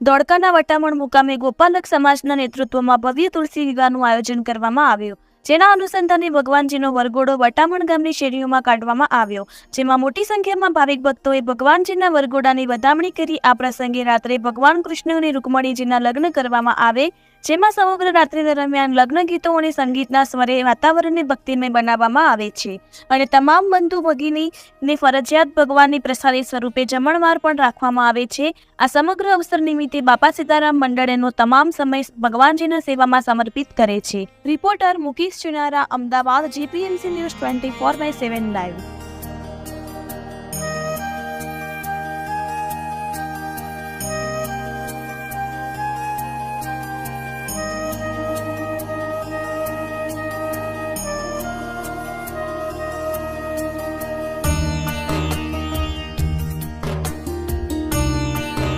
ધોળકાના વટામણ મુકામે ગોપાલક સમાજના નેતૃત્વમાં ભવ્ય તુલસી વિવાહનું આયોજન કરવામાં આવ્યું. જેના અનુસંધાને ભગવાનજીનો વરઘોડો વટામણ ગામની શેરીઓમાં કાઢવામાં આવ્યો. જેમાં મોટી સંખ્યામાં ભાવિક ભક્તોએ ભગવાનજીના વરઘોડાની વધામણી કરી આ પ્રસંગે રાત્રે ભગવાન કૃષ્ણ અને રૂકમણીજીના લગ્ન કરવામાં આવે જેમાં સમગ્ર રાત્રિ દરમિયાન લગ્ન ગીતો અને સંગીતના સ્વરે વાતાવરણને ભક્તિમય બનાવવામાં આવે છે. અને તમામ બંધુ ભગીનીને ફરજિયાત ભગવાનની પ્રસાદી સ્વરૂપે જમણવાર પણ રાખવામાં આવે છે. આ સમગ્ર અવસર નિમિત્તે બાપા સીતારામ મંડળેનો તમામ સમય ભગવાનજીના સેવામાં સમર્પિત કરે છે. Reporter Mukesh Chunara, Ahmedabad, GPMC news twenty four by seven live.